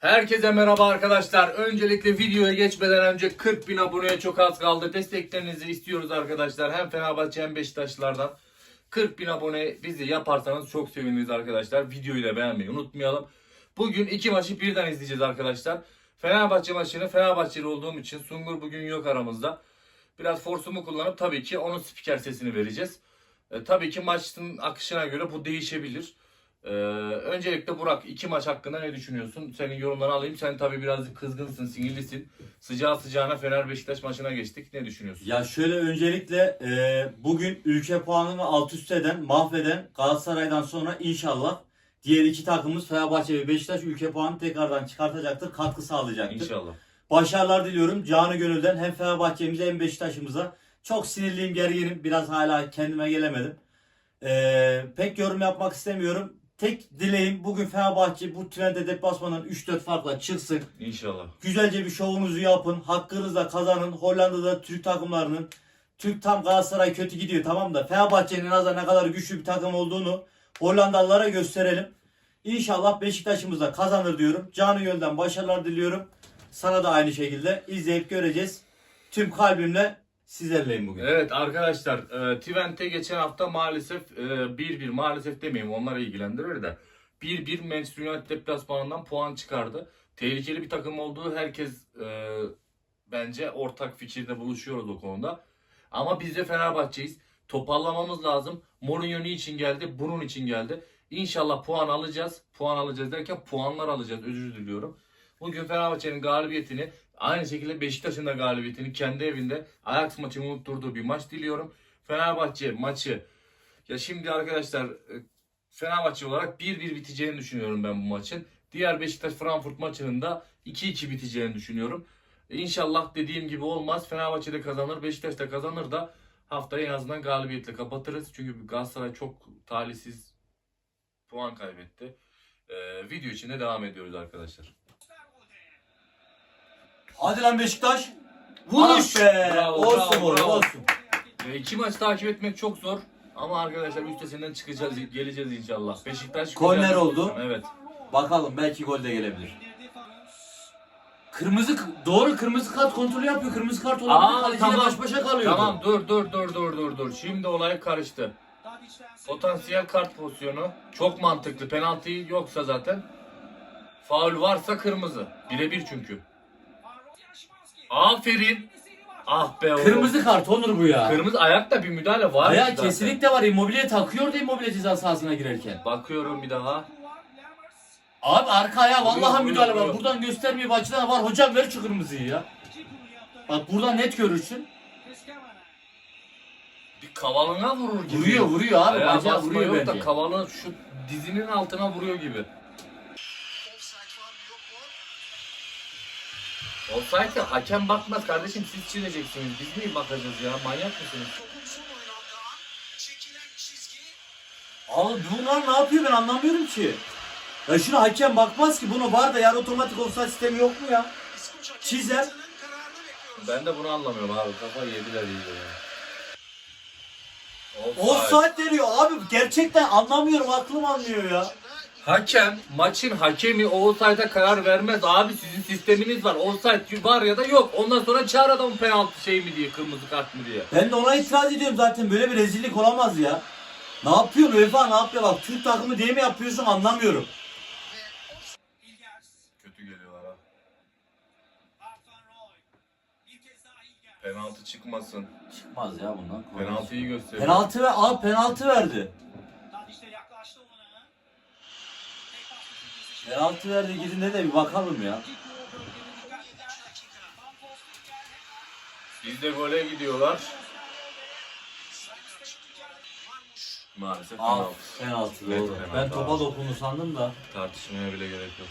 Herkese merhaba arkadaşlar. Öncelikle videoya geçmeden önce 40 bin aboneye çok az kaldı. Desteklerinizi istiyoruz arkadaşlar. Hem Fenerbahçe hem Beşiktaşlardan. 40 bin abone bizi yaparsanız çok seviniriz arkadaşlar. Videoyu da beğenmeyi unutmayalım. Bugün iki maçı birden izleyeceğiz arkadaşlar. Fenerbahçe maçını Fenerbahçeli olduğum için Sungur bugün yok aramızda. Biraz forsumu kullanıp tabii ki onun spiker sesini vereceğiz. E, tabii ki maçın akışına göre bu değişebilir. Ee, öncelikle Burak iki maç hakkında ne düşünüyorsun? Senin yorumlarını alayım. Sen tabii birazcık kızgınsın, sinirlisin. Sıcağı sıcağına Fener Beşiktaş maçına geçtik. Ne düşünüyorsun? Ya şöyle öncelikle e, bugün ülke puanını alt üst eden, mahveden Galatasaray'dan sonra inşallah diğer iki takımımız Fenerbahçe ve Beşiktaş ülke puanını tekrardan çıkartacaktır, katkı sağlayacaktır. İnşallah. Başarılar diliyorum canı gönülden hem Fenerbahçe'mize hem Beşiktaş'ımıza. Çok sinirliyim, gerginim. Biraz hala kendime gelemedim. E, pek yorum yapmak istemiyorum. Tek dileğim bugün Fenerbahçe bu trende deplasmanın 3-4 farkla çıksın. İnşallah. Güzelce bir şovunuzu yapın. Hakkınızla kazanın. Hollanda'da Türk takımlarının Türk tam Galatasaray kötü gidiyor tamam da Fenerbahçe'nin az da ne kadar güçlü bir takım olduğunu Hollandalılara gösterelim. İnşallah Beşiktaş'ımız da kazanır diyorum. Canı gölden başarılar diliyorum. Sana da aynı şekilde izleyip göreceğiz. Tüm kalbimle sizlerleyim bugün. Evet arkadaşlar, e, Twente geçen hafta maalesef e, 1-1 maalesef demeyeyim onları ilgilendirir de 1-1 Manchester United deplasmanından puan çıkardı. Tehlikeli bir takım olduğu herkes e, bence ortak fikirde buluşuyoruz o konuda. Ama biz de Fenerbahçe'yiz. Toparlamamız lazım. Mourinho niçin geldi? Bunun için geldi. İnşallah puan alacağız. Puan alacağız derken puanlar alacağız. Özür diliyorum. Bugün Fenerbahçe'nin galibiyetini aynı şekilde Beşiktaş'ın da galibiyetini kendi evinde Ajax maçını unutturduğu bir maç diliyorum. Fenerbahçe maçı ya şimdi arkadaşlar e, Fenerbahçe olarak 1-1 biteceğini düşünüyorum ben bu maçın. Diğer Beşiktaş Frankfurt maçının da 2-2 biteceğini düşünüyorum. İnşallah dediğim gibi olmaz. Fenerbahçe de kazanır, Beşiktaş da kazanır da haftayı en azından galibiyetle kapatırız. Çünkü Galatasaray çok talihsiz puan kaybetti. Ee, video için de devam ediyoruz arkadaşlar. Hadi lan Beşiktaş. Vuruş Ah, be. bravo, olsun bravo, oğlum bravo. olsun. Ee, iki maç takip etmek çok zor. Ama arkadaşlar üstesinden çıkacağız, geleceğiz inşallah. Beşiktaş Korner güzel- oldu. Evet. Bakalım belki gol de gelebilir. Kırmızı doğru kırmızı kart kontrolü yapıyor. Kırmızı kart olabilir. Aa, Kaleciyle tamam. baş başa kalıyor. Tamam dur dur dur dur dur dur. Şimdi olay karıştı. Potansiyel kart pozisyonu çok mantıklı. Penaltı yoksa zaten. Faul varsa kırmızı. Birebir çünkü. Aferin. Ah be oğlum. Kırmızı kart Onur bu ya. Kırmızı ayakta bir müdahale var. Ayağı zaten. kesinlikle var. Immobile takıyordu Immobile ceza sahasına girerken. Bakıyorum bir daha. Abi arka ayağı vallahi vuruyor, müdahale var. Buradan göstermiyor bir açıdan var. Hocam ver şu kırmızıyı ya. Bak buradan net görürsün. Bir kavalına vurur gibi. Vuruyor vuruyor abi. Ayağa Bacağı basma vuruyor yok da bence. kavalın şu dizinin altına vuruyor gibi. Olsaydı hakem bakmaz kardeşim siz çizeceksiniz. Biz mi bakacağız ya? Manyak mısınız? Abi bunlar ne yapıyor ben anlamıyorum ki. Ya şuna hakem bakmaz ki. Bunu var da yani otomatik offside sistemi yok mu ya? Çizer. Ben de bunu anlamıyorum abi. Kafa yediler iyice ya. Offside deniyor abi. Gerçekten anlamıyorum. Aklım anlıyor ya. Hakem, maçın hakemi offside'a karar vermez. Abi sizin sisteminiz var. Offside var ya da yok. Ondan sonra çağır adamın penaltı şey mi diye, kırmızı kart mı diye. Ben de ona itiraz ediyorum zaten. Böyle bir rezillik olamaz ya. Ne yapıyorsun UEFA ne yapıyor bak Türk takımı diye mi yapıyorsun anlamıyorum. Kötü geliyorlar ha. Penaltı çıkmasın. Çıkmaz ya bundan. Penaltıyı gösteriyor. Penaltı ve abi penaltı verdi. Penaltı verdi gidin de bir bakalım ya. Biz de gole gidiyorlar. Maalesef Al penaltı. penaltı Net doğru. penaltı Ben topa abi. dokundu sandım da. Tartışmaya bile gerek yok.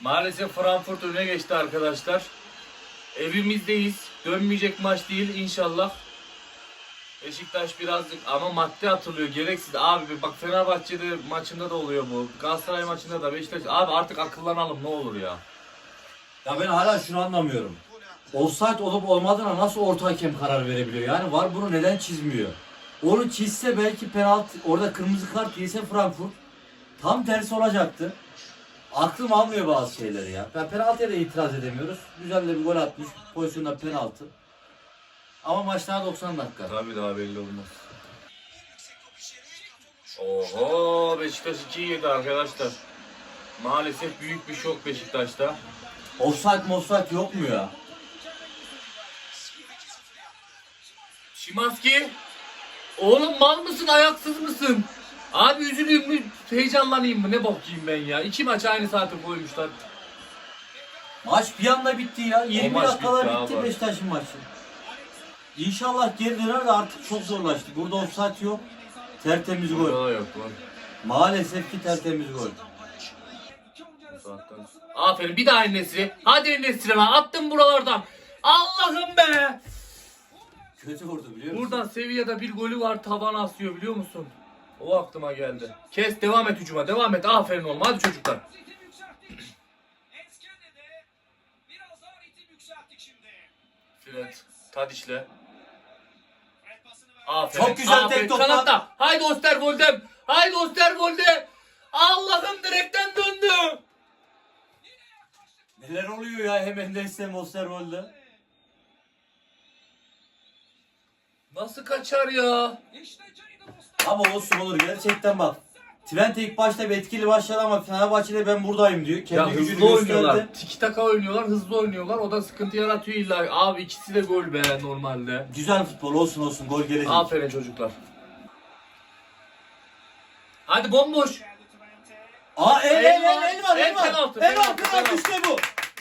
Maalesef Frankfurt öne geçti arkadaşlar. Evimizdeyiz. Dönmeyecek maç değil inşallah. Beşiktaş birazcık ama madde atılıyor gereksiz. Abi bak Fenerbahçe'de maçında da oluyor bu. Galatasaray maçında da Beşiktaş. Abi artık akıllanalım ne olur ya. Ya ben hala şunu anlamıyorum. Offside olup olmadığına nasıl orta hakem karar verebiliyor? Yani var bunu neden çizmiyor? Onu çizse belki penaltı orada kırmızı kart yese Frankfurt tam tersi olacaktı. Aklım almıyor bazı şeyleri ya. Ben penaltıya da itiraz edemiyoruz. Güzel de bir gol atmış. Pozisyonda penaltı. Ama maç daha 90 dakika. Tabii daha belli olmaz. Oho Beşiktaş 2 yedi arkadaşlar. Maalesef büyük bir şok Beşiktaş'ta. Offside mofside yok mu ya? Şimanski. Oğlum mal mısın ayaksız mısın? Abi üzüleyim mi heyecanlanayım mı ne bakayım ben ya. İki maç aynı saate koymuşlar. Maç bir anda bitti ya. 20 maç dakikada bitti bitti. Beşiktaş'ın maçı. İnşallah geri döner de artık çok zorlaştı. Burada offside yok. Tertemiz gol. Burada da yok lan. Maalesef ki tertemiz gol. Aferin bir daha Enes'i. Hadi Enes'i lan attım buralardan. Allah'ım be. Kötü vurdu biliyor musun? Buradan Sevilla'da bir golü var tavan asıyor biliyor musun? O aklıma geldi. Kes devam et hücuma devam et. Aferin oğlum hadi çocuklar. Fred Tadiş'le. Aferin. Çok güzel tek toplar. Kanatta. Haydi Osterwold'em. Haydi Osterwold'e. Allah'ım direkten döndü. Neler oluyor ya hemen destem Osterwold'da. Nasıl kaçar ya? Ama olsun olur gerçekten bak. Twente ilk başta bir etkili başladı ama Fenerbahçe'de ben buradayım diyor. Kendi ya gücünü hızlı oynuyorlar. gösterdi. Tiki taka oynuyorlar, hızlı oynuyorlar. O da sıkıntı yaratıyor illa. Abi ikisi de gol be normalde. Güzel futbol olsun olsun gol gelecek. Aferin çocuklar. Hadi bomboş. Aa el el El el var. el var el var. penaltı, işte bu.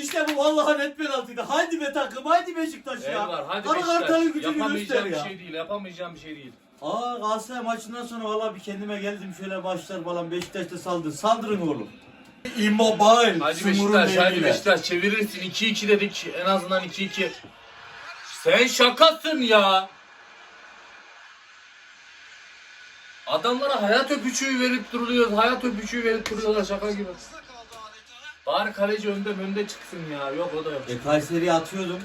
İşte bu vallahi net penaltıydı. Haydi be takım haydi Beşiktaş ya. El var. Hadi Kara kartalın Beşiktaş. gücünü göster Yapamayacağım bir şey değil. Yapamayacağım bir şey değil. Aa Galatasaray maçından sonra vallahi bir kendime geldim şöyle başlar falan Beşiktaş'ta saldır. Saldırın oğlum. Immobile. Hadi Sumurun Beşiktaş, hadi. Beşiktaş çevirirsin. 2-2 dedik. En azından 2-2. Sen şakasın ya. Adamlara hayat öpücüğü verip duruyor. Hayat öpücüğü verip duruyorlar şaka gibi. Bari kaleci önde önde çıksın ya. Yok o da yok. E Kayseri'ye atıyordum.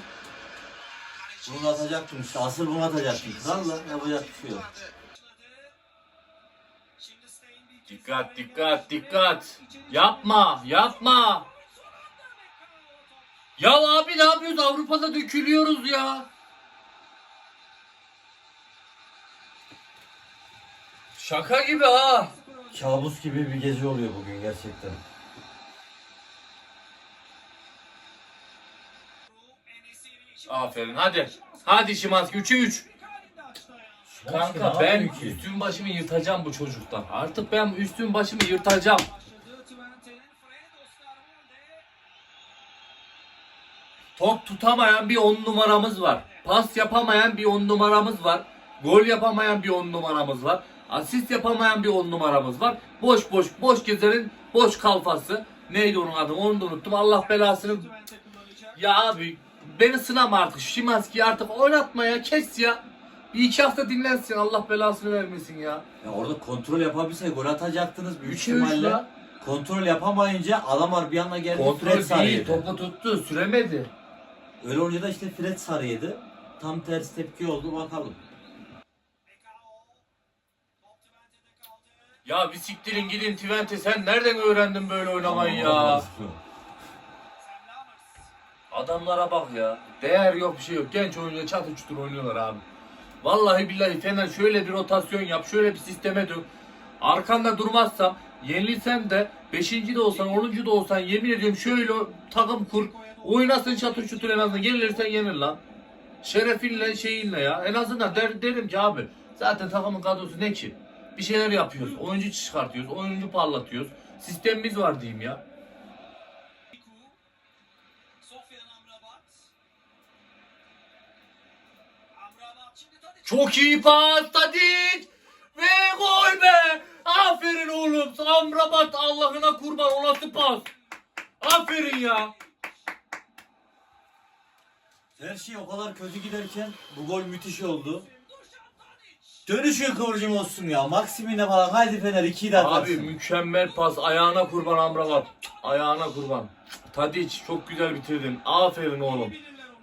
Bunu atacaktım işte. Asıl bunu atacaktım. Valla yapacak bir şey yok. Dikkat dikkat dikkat. Yapma yapma. Ya abi ne yapıyoruz Avrupa'da dökülüyoruz ya. Şaka gibi ha. Kabus gibi bir gece oluyor bugün gerçekten. Aferin hadi. Hadi Şimanski 3'e 3. Kanka ben üstüm başımı yırtacağım bu çocuktan. Artık ben üstüm başımı yırtacağım. Top tutamayan bir on numaramız var. Pas yapamayan bir on numaramız var. Gol yapamayan bir on numaramız var. Asist yapamayan bir on numaramız var. Boş boş boş gezerin boş kalfası. Neydi onun adı onu da unuttum. Allah belasını ya abi beni sınama artık. Şimanski'yi artık oynatma ya kes ya. Bir iki hafta dinlensin Allah belasını vermesin ya. Ya orada kontrol yapabilse gol atacaktınız büyük Üçe üç ihtimalle. Kontrol yapamayınca adamlar bir anda geldi Fred Kontrol sarı değil yedi. topu tuttu süremedi. Öyle olunca da işte Fred sarı yedi. Tam tersi tepki oldu bakalım. Ya bir siktirin gidin Twente sen nereden öğrendin böyle oynamayı ya? Adamlara bak ya. Değer yok bir şey yok. Genç oyuncular çatır çutur oynuyorlar abi. Vallahi billahi Fener şöyle bir rotasyon yap. Şöyle bir sisteme dön. Arkanda durmazsam yenilsen de 5. de olsan 10. da olsan yemin ediyorum şöyle takım kur. Oynasın çatır çutur en azından. Yenilirsen yenir lan. Şerefinle şeyinle ya. En azından der, derim ki abi zaten takımın kadrosu ne ki? Bir şeyler yapıyoruz. Oyuncu çıkartıyoruz. Oyuncu parlatıyoruz. Sistemimiz var diyeyim ya. Çok iyi pas Tadic ve gol be. Aferin oğlum. Amrabat Allah'ına kurban o nasıl pas. Aferin ya. Her şey o kadar kötü giderken bu gol müthiş oldu. Dönüşün kıvırcım olsun ya. Maksimine falan haydi Fener 2'yi de Abi atarsın. mükemmel pas. Ayağına kurban Amrabat. Ayağına kurban. Tadic çok güzel bitirdin. Aferin oğlum.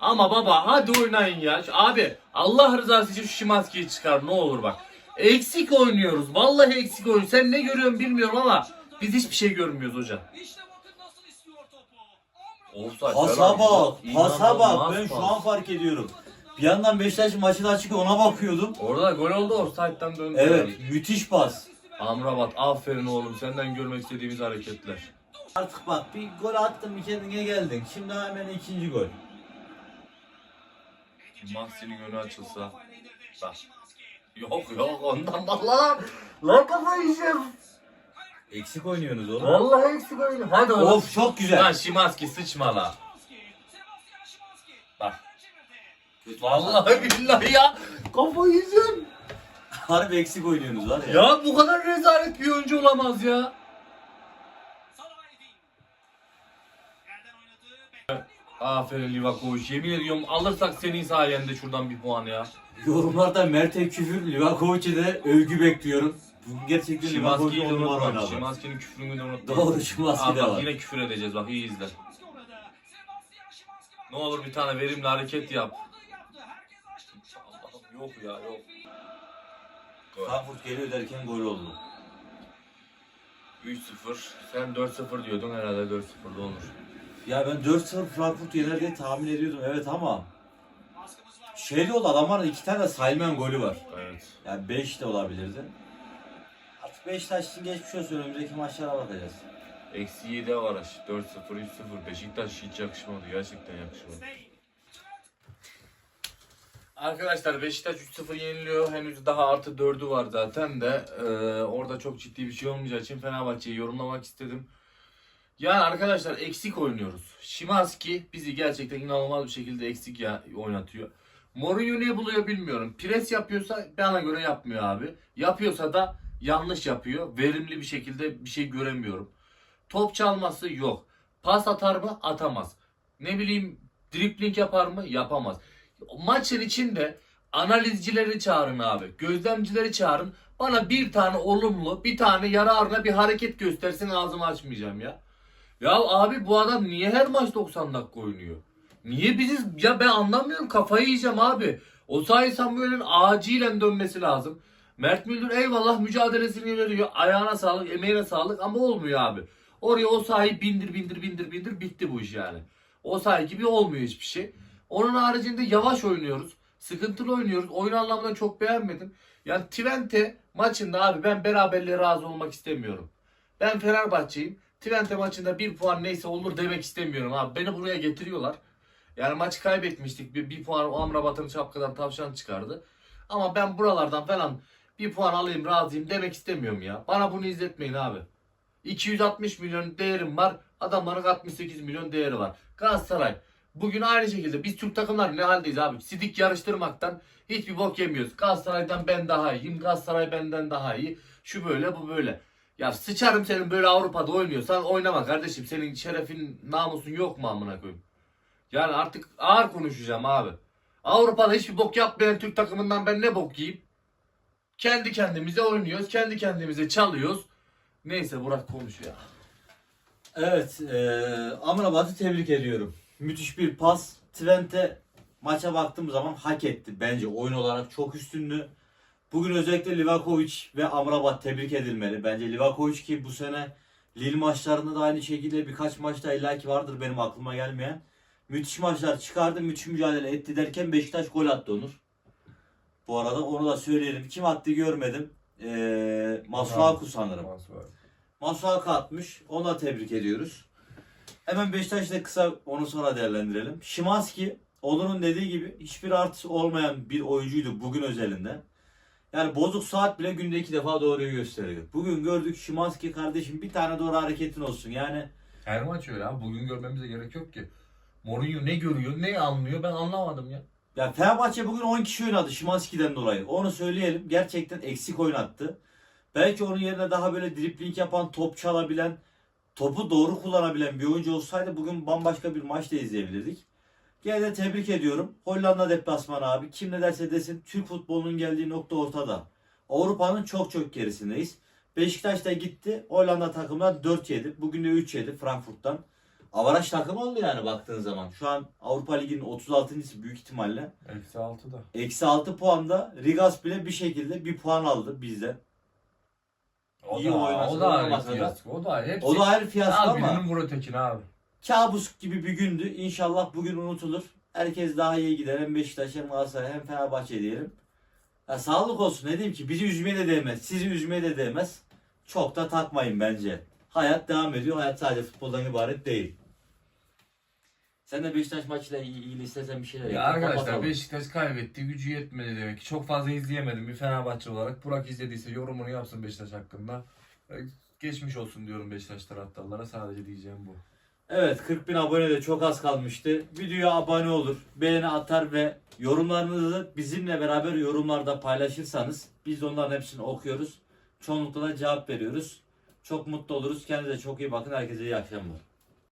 Ama baba hadi oynayın ya. Abi Allah rızası için şu Şimanski'yi çıkar ne olur bak. Eksik oynuyoruz. Vallahi eksik oynuyoruz. Sen ne görüyorsun bilmiyorum ama biz hiçbir şey görmüyoruz hocam. İşte bakın nasıl istiyor topu. Offside. Pasa bak, pasa bak. Ben şu an fark ediyorum. Bir yandan Beşiktaş maçı da açık ona bakıyordum. Orada gol oldu offside'den döndü. Evet, müthiş pas. Amrabat aferin oğlum senden görmek istediğimiz hareketler. Artık bak bir gol attın bir kendine geldin. Şimdi hemen ikinci gol. Mahsin'in önü açılsa. Bak. Yok yok ondan vallahi. Lan kafayı yiyeceğim. Eksik oynuyorsunuz oğlum. Vallahi eksik oynuyor. Hadi oğlum. Of çok güzel. Lan Şimanski sıçma la. Bak. Vallahi billahi ya. Kafayı yiyeceğim. Harbi eksik oynuyorsunuz var ya. Ya bu kadar rezalet bir oyuncu olamaz ya. Aferin Livakovic. Yemin ediyorum alırsak senin sayende şuradan bir puan ya. Yorumlarda Mert'e küfür, Livakovic'e de övgü bekliyorum. Bu gerçekten Şimanski'yi Livakovic de unutma. oynadı. Şimanski'nin küfrünü de unutma. Doğru Şimanski Aa, de bak var. yine küfür edeceğiz bak iyi izle. Ne olur bir tane verimli hareket yap. Allah'ım yok ya yok. Frankfurt geliyor derken gol oldu. 3-0. Sen 4-0 diyordun herhalde 4-0'da olur. Ya ben 4-0 Frankfurt yener diye tahmin ediyordum evet ama şey de oldu adamların iki tane sayılmayan golü var. Evet. Yani 5 de olabilirdi. Artık Beşiktaş için geçmiş olsun önümüzdeki maçlara bakacağız. Eksi 7 avaraj. 4-0, 3-0. Beşiktaş hiç yakışmadı. Gerçekten yakışmadı. Arkadaşlar Beşiktaş 3-0 yeniliyor. Henüz daha artı 4'ü var zaten de. Ee, orada çok ciddi bir şey olmayacağı için Fenerbahçe'yi yorumlamak istedim. Yani arkadaşlar eksik oynuyoruz. Şimanski bizi gerçekten inanılmaz bir şekilde eksik ya oynatıyor. Mourinho ne buluyor bilmiyorum. Pres yapıyorsa bana göre yapmıyor abi. Yapıyorsa da yanlış yapıyor. Verimli bir şekilde bir şey göremiyorum. Top çalması yok. Pas atar mı? Atamaz. Ne bileyim dripling yapar mı? Yapamaz. Maçın içinde analizcileri çağırın abi. Gözlemcileri çağırın. Bana bir tane olumlu, bir tane yararına bir hareket göstersin ağzımı açmayacağım ya. Ya abi bu adam niye her maç 90 dakika oynuyor? Niye biziz? Ya ben anlamıyorum kafayı yiyeceğim abi. O sayı Samuel'in acilen dönmesi lazım. Mert Müldür eyvallah mücadelesini veriyor. Ayağına sağlık, emeğine sağlık ama olmuyor abi. Oraya o sahayı bindir bindir bindir bindir bitti bu iş yani. O sahi gibi olmuyor hiçbir şey. Onun haricinde yavaş oynuyoruz. Sıkıntılı oynuyoruz. Oyun anlamında çok beğenmedim. Yani Twente maçında abi ben beraberliğe razı olmak istemiyorum. Ben Fenerbahçe'yim. Twente maçında bir puan neyse olur demek istemiyorum abi. Beni buraya getiriyorlar. Yani maçı kaybetmiştik. Bir, bir puan Amrabat'ın şapkadan tavşan çıkardı. Ama ben buralardan falan bir puan alayım razıyım demek istemiyorum ya. Bana bunu izletmeyin abi. 260 milyon değerim var. Adamların 68 milyon değeri var. Galatasaray. Bugün aynı şekilde biz Türk takımları ne haldeyiz abi? Sidik yarıştırmaktan hiçbir bok yemiyoruz. Galatasaray'dan ben daha iyiyim. Galatasaray benden daha iyi. Şu böyle bu böyle. Ya sıçarım senin böyle Avrupa'da oynuyorsan oynama kardeşim. Senin şerefin namusun yok mu amına koyayım? Yani artık ağır konuşacağım abi. Avrupa'da hiçbir bok yapmayan Türk takımından ben ne bok yiyeyim? Kendi kendimize oynuyoruz. Kendi kendimize çalıyoruz. Neyse Burak konuş ya. Evet, e, Amrabat'ı tebrik ediyorum. Müthiş bir pas. Twente maça baktığım zaman hak etti. Bence oyun olarak çok üstündü. Bugün özellikle Livakovic ve Amrabat tebrik edilmeli. Bence Livakovic ki bu sene Lille maçlarında da aynı şekilde birkaç maçta illaki vardır benim aklıma gelmeyen. Müthiş maçlar çıkardı, müthiş mücadele etti derken Beşiktaş gol attı Onur. Bu arada onu da söyleyelim. Kim attı görmedim. Ee, Masuaku sanırım. Masuaku atmış. Onu da tebrik ediyoruz. Hemen Beşiktaş'ta kısa onu sonra değerlendirelim. Şimanski Onur'un dediği gibi hiçbir artısı olmayan bir oyuncuydu bugün özelinde. Yani bozuk saat bile günde iki defa doğruyu gösteriyor. Bugün gördük Şimanski kardeşim bir tane doğru hareketin olsun. Yani Her maç öyle abi. Bugün görmemize gerek yok ki. Mourinho ne görüyor, ne anlıyor ben anlamadım ya. ya Fenerbahçe bugün 10 kişi oynadı Şimanski'den dolayı. Onu söyleyelim. Gerçekten eksik oynattı. Belki onun yerine daha böyle dripling yapan, top çalabilen, topu doğru kullanabilen bir oyuncu olsaydı bugün bambaşka bir maç da izleyebilirdik. Gene de tebrik ediyorum. Hollanda deplasmanı abi. Kim ne derse desin Türk futbolunun geldiği nokta ortada. Avrupa'nın çok çok gerisindeyiz. Beşiktaş da gitti. Hollanda takımına 4 yedi. Bugün de 3 yedi Frankfurt'tan. avaraj takım oldu yani baktığın zaman. Şu an Avrupa Ligi'nin 36.sı büyük ihtimalle. Eksi 6'da. Eksi 6 puanda Rigas bile bir şekilde bir puan aldı bizden. O İyi da, oynasa o da ayrı da. fiyasko. O da hepsi. O da ayrı fiyasko Al ama birinin vur ötekini abi. Kabus gibi bir gündü. İnşallah bugün unutulur. Herkes daha iyi gider. Hem Beşiktaş hem Galatasaray hem Fenerbahçe diyelim. Ya sağlık olsun ne diyeyim ki bizi üzmeye de değmez. Sizi üzmeye de değmez. Çok da takmayın bence. Hayat devam ediyor. Hayat sadece futboldan ibaret değil. Sen de Beşiktaş maçıyla ilgili istesen bir şeyler Ya arkadaşlar Kapatalım. Beşiktaş kaybetti. Gücü yetmedi demek ki. Çok fazla izleyemedim bir Fenerbahçe olarak. Burak izlediyse yorumunu yapsın Beşiktaş hakkında. E, Geçmiş olsun diyorum Beşiktaş taraftarlara. Sadece diyeceğim bu. Evet 40 bin abone de çok az kalmıştı. Videoya abone olur, beğeni atar ve yorumlarınızı bizimle beraber yorumlarda paylaşırsanız biz de onların hepsini okuyoruz. Çoğunlukla da cevap veriyoruz. Çok mutlu oluruz. Kendinize çok iyi bakın. Herkese iyi akşamlar.